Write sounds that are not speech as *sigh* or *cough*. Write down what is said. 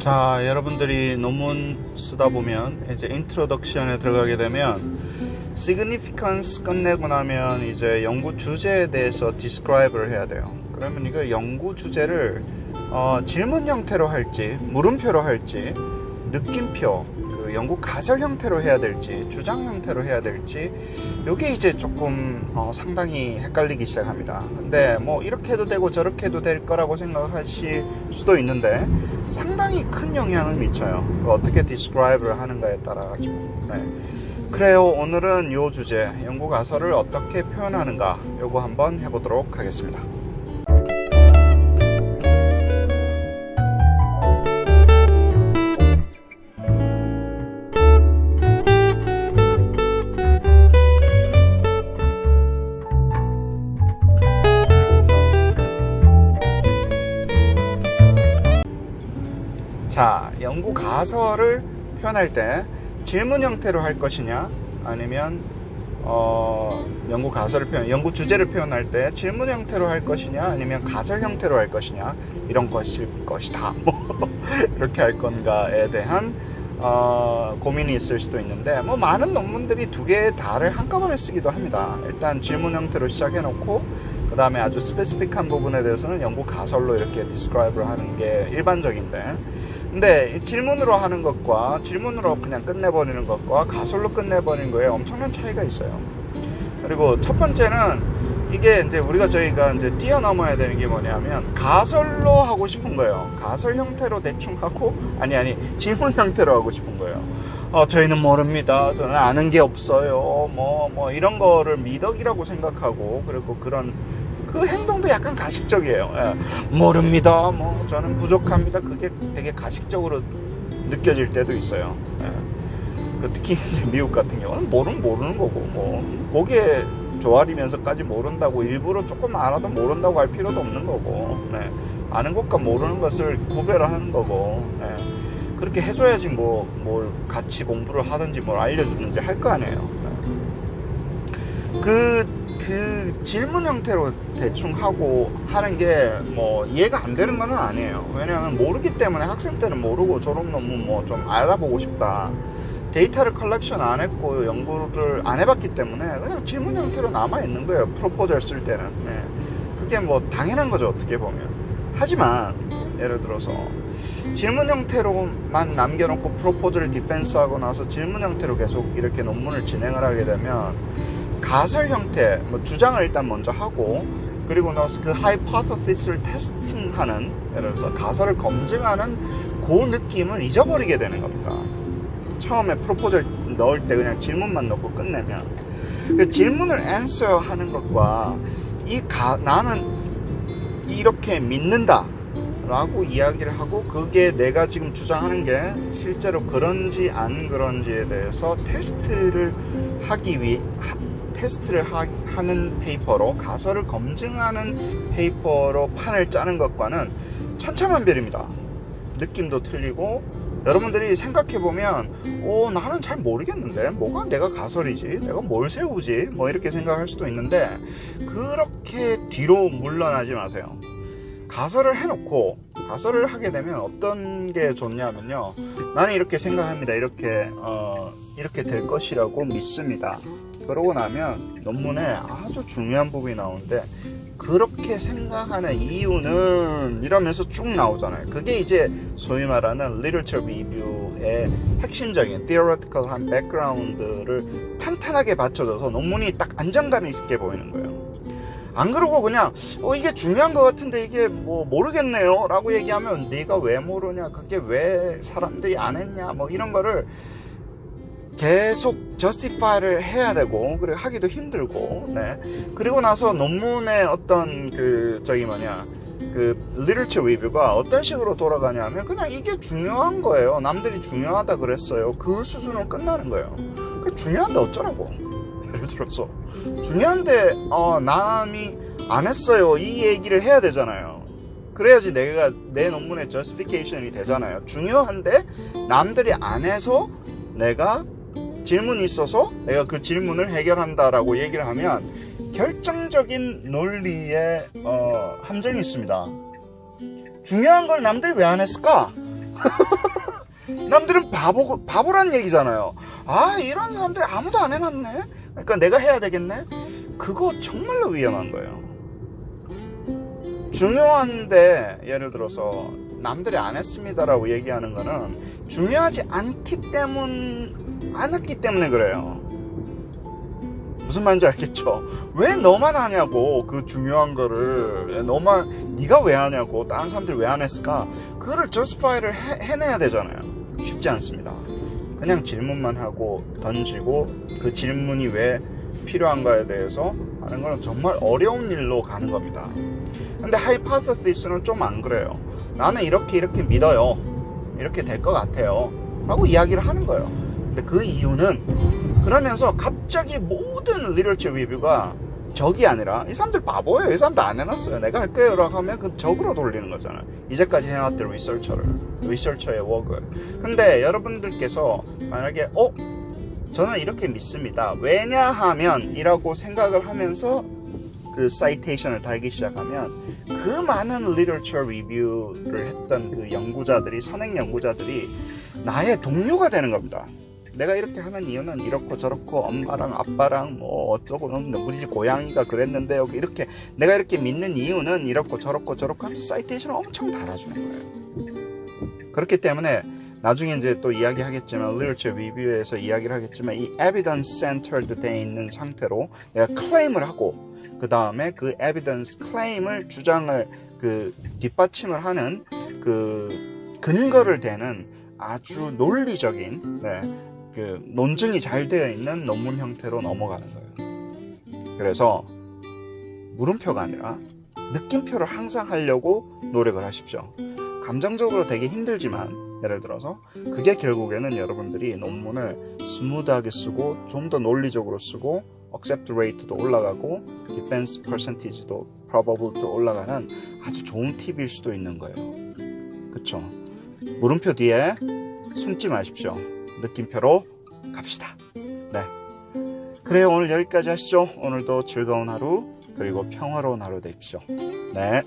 자, 여러분들이 논문 쓰다 보면 이제 인트로덕션에 들어가게 되면 significance 끝내고 나면 이제 연구 주제에 대해서 describe를 해야 돼요. 그러면 이거 연구 주제를 어, 질문 형태로 할지, 물음표로 할지, 느낌표, 그 연구 가설 형태로 해야 될지, 주장 형태로 해야 될지, 이게 이제 조금 어, 상당히 헷갈리기 시작합니다. 근데 뭐 이렇게 해도 되고 저렇게 해도 될 거라고 생각하실 수도 있는데 상당히 큰 영향을 미쳐요. 그 어떻게 describe를 하는가에 따라 가지고. 네. 그래요. 오늘은 요 주제 연구 가설을 어떻게 표현하는가 요거 한번 해보도록 하겠습니다. 자, 연구 가설을 표현할 때 질문 형태로 할 것이냐, 아니면 어, 연구 가설을 표현, 연구 주제를 표현할 때 질문 형태로 할 것이냐, 아니면 가설 형태로 할 것이냐, 이런 것일 것이다. *laughs* 뭐 이렇게 할 건가에 대한 어, 고민이 있을 수도 있는데, 뭐 많은 논문들이 두개 다를 한꺼번에 쓰기도 합니다. 일단 질문 형태로 시작해 놓고, 그 다음에 아주 스페시픽한 부분에 대해서는 연구 가설로 이렇게 디스크라이브를 하는 게 일반적인데, 근데 질문으로 하는 것과 질문으로 그냥 끝내버리는 것과 가설로 끝내버리는 거에 엄청난 차이가 있어요. 그리고 첫 번째는 이게 이제 우리가 저희가 이제 뛰어넘어야 되는 게 뭐냐면 가설로 하고 싶은 거예요. 가설 형태로 대충 하고 아니 아니 질문 형태로 하고 싶은 거예요. 어 저희는 모릅니다. 저는 아는 게 없어요. 뭐뭐 뭐 이런 거를 미덕이라고 생각하고 그리고 그런 그 행동도 약간 가식적이에요. 예. 모릅니다. 뭐 저는 부족합니다. 그게 되게 가식적으로 느껴질 때도 있어요. 예. 그 특히 *laughs* 미국 같은 경우는 모르는 모르는 거고 뭐 거기에 조아리면서까지 모른다고 일부러 조금 알아도 모른다고 할 필요도 없는 거고 네. 아는 것과 모르는 것을 구별을 하는 거고 네. 그렇게 해줘야지 뭐 뭘 같이 공부를 하든지 뭘 알려주든지 할 거 아니에요. 네. 그, 그 질문 형태로 대충 하고 하는 게 뭐 이해가 안 되는 건 아니에요. 왜냐하면 모르기 때문에 학생 때는 모르고 졸업 논문 뭐 좀 알아보고 싶다. 데이터를 컬렉션 안 했고 연구를 안 해봤기 때문에 그냥 질문 형태로 남아 있는 거예요. 프로포절 쓸 때는. 네. 그게 뭐 당연한 거죠 어떻게 보면. 하지만 예를 들어서 질문 형태로만 남겨놓고 프로포즈를 디펜스하고 나서 질문 형태로 계속 이렇게 논문을 진행을 하게 되면 가설 형태, 뭐 주장을 일단 먼저 하고 그리고 나서 그 하이퍼서시스를 테스팅하는 예를 들어서 가설을 검증하는 그 느낌을 잊어버리게 되는 겁니다. 처음에 프로포즈를 넣을 때 그냥 질문만 넣고 끝내면 그 질문을 answer 하는 것과 이 가, 나는 이렇게 믿는다 라고 이야기를 하고 그게 내가 지금 주장하는 게 실제로 그런지 안 그런지에 대해서 테스트를 하기 위해 하, 테스트를 하, 는 페이퍼로 가설을 검증하는 페이퍼로 판을 짜는 것과는 천차만별입니다. 느낌도 틀리고 여러분들이 생각해보면 오 나는 잘 모르겠는데 뭐가 내가 가설이지 내가 뭘 세우지 뭐 이렇게 생각할 수도 있는데 그렇게 뒤로 물러나지 마세요 가설을 해놓고 가설을 하게 되면 어떤 게 좋냐면요 나는 이렇게 생각합니다 이렇게 어, 이렇게 될 것이라고 믿습니다 그러고 나면 논문에 아주 중요한 부분이 나오는데 그렇게 생각하는 이유는 이러면서 쭉 나오잖아요. 그게 이제 소위 말하는 literature review의 핵심적인 theoretical한 background를 탄탄하게 받쳐줘서 논문이 딱 안정감 있게 보이는 거예요. 안 그러고 그냥 어 이게 중요한 것 같은데 이게 뭐 모르겠네요. 라고 얘기하면 네가 왜 모르냐 그게 왜 사람들이 안 했냐 뭐 이런 거를 계속 저스티파이를 해야 되고 그리고 하기도 힘들고 네. 그리고 나서 논문의 어떤 그 저기 뭐냐 그 리터처 리뷰가 어떤 식으로 돌아가냐면 그냥 이게 중요한 거예요. 남들이 중요하다 그랬어요. 그 수준은 끝나는 거예요. 중요한데 어쩌라고 예를 들어서 중요한데 어 남이 안 했어요 이 얘기를 해야 되잖아요 그래야지 내가 내 논문의 저스티피케이션이 되잖아요 중요한데 남들이 안 해서 내가 질문이 있어서 내가 그 질문을 해결한다라고 얘기를 하면 결정적인 논리에 어, 함정이 있습니다. 중요한 걸 남들이 왜 안 했을까? *laughs* 남들은 바보, 바보란 얘기잖아요. 아, 이런 사람들이 아무도 안 해놨네? 그러니까 내가 해야 되겠네? 그거 정말로 위험한 거예요. 중요한데, 예를 들어서, 남들이 안 했습니다라고 얘기하는 거는 중요하지 않기 때문, 않았기 때문에 그래요. 무슨 말인지 알겠죠? 왜 너만 하냐고 그 중요한 거를 왜 너만 네가 왜 하냐고 다른 사람들이 왜안 했을까? 그거를 저스파이를 해내야 되잖아요. 쉽지 않습니다. 그냥 질문만 하고 던지고 그 질문이 왜 필요한가에 대해서 하는 거는 정말 어려운 일로 가는 겁니다. 근데 하이파서시스는 좀 안 그래요. 나는 이렇게 이렇게 믿어요. 이렇게 될 것 같아요. 라고 이야기를 하는 거예요. 근데 그 이유는 그러면서 갑자기 모든 리터처 리뷰가 적이 아니라 이 사람들 바보예요. 이 사람들 안 해놨어요. 내가 할 거예요. 라고 하면 그 적으로 돌리는 거잖아요. 이제까지 해왔던 리서처를, 리서처의 워크를. 근데 여러분들께서 만약에, 어? 저는 이렇게 믿습니다. 왜냐하면 이라고 생각을 하면서 그 사이테이션을 달기 시작하면 그 많은 리터처 리뷰를 했던 그 연구자들이, 선행 연구자들이 나의 동료가 되는 겁니다. 내가 이렇게 하는 이유는 이렇고 저렇고 엄마랑 아빠랑 뭐 어쩌고 우리 집 고양이가 그랬는데 여기 이렇게 내가 이렇게 믿는 이유는 이렇고 저렇고 저렇고 하면서 사이테이션을 엄청 달아주는 거예요. 그렇기 때문에 나중에 이제 또 이야기하겠지만 literature review에서 이야기를 하겠지만 이 evidence centered 돼 있는 상태로 내가 클레임을 하고 그 다음에 그 evidence claim을 주장을 그 뒷받침을 하는 그 근거를 대는 아주 논리적인 네, 그 논증이 잘 되어 있는 논문 형태로 넘어가는 거예요. 그래서 물음표가 아니라 느낌표를 항상 하려고 노력을 하십시오. 감정적으로 되게 힘들지만 예를 들어서 그게 결국에는 여러분들이 논문을 스무드하게 쓰고 좀 더 논리적으로 쓰고 accept rate도 올라가고 defense percentage도 probable도 올라가는 아주 좋은 팁일 수도 있는 거예요. 그쵸? 물음표 뒤에 숨지 마십시오. 느낌표로 갑시다. 네. 그래요. 오늘 여기까지 하시죠. 오늘도 즐거운 하루, 그리고 평화로운 하루 되십시오. 네.